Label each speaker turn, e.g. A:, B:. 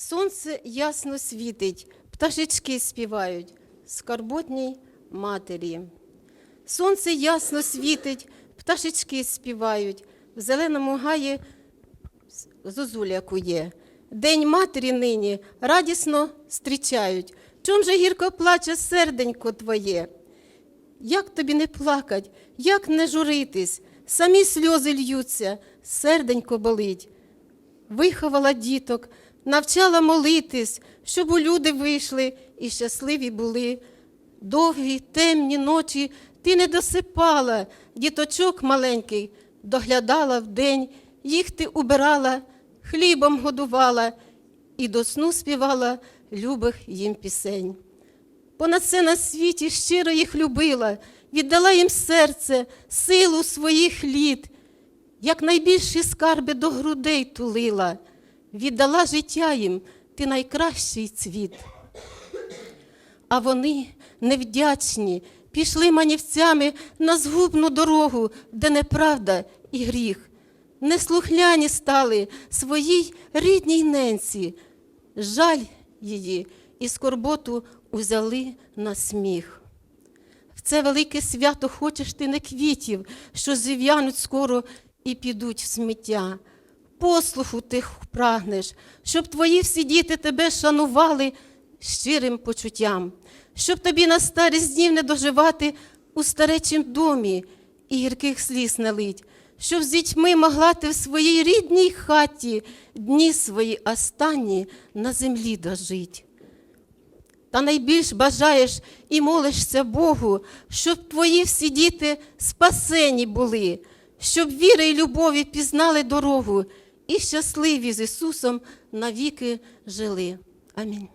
A: Сонце ясно світить, пташечки співають, скарботній матері. Сонце ясно світить, пташечки співають, в зеленому гаї зозуля кує. День матері нині радісно зустрічають. Чом же гірко плаче серденько твоє? Як тобі не плакать, як не журитись, самі сльози льються, серденько болить. Виховала діток, навчала молитись, щоб у люди вийшли і щасливі були. Довгі темні ночі ти не досипала, діточок маленький, доглядала вдень, їх ти убирала, хлібом годувала і до сну співала любих їм пісень. Понад все на світі щиро їх любила, віддала їм серце, силу своїх літ, як найбільші скарби до грудей тулила, віддала життя їм ти найкращий цвіт. А вони, невдячні, пішли манівцями на згубну дорогу, де неправда і гріх. Неслухляні стали своїй рідній ненці, жаль її і скорботу узяли на сміх. В це велике свято хочеш ти не квітів, що зів'януть скоро і підуть в сміття. Послуху ти прагнеш, щоб твої всі діти тебе шанували щирим почуттям, щоб тобі на старість днів не доживати у старечім домі і гірких сліз не лить, щоб з дітьми могла ти в своїй рідній хаті дні свої останні на землі дожить. Та найбільш бажаєш і молишся Богу, щоб твої всі діти спасені були, щоб віри й любові пізнали дорогу і щасливі з Ісусом навіки жили. Амінь.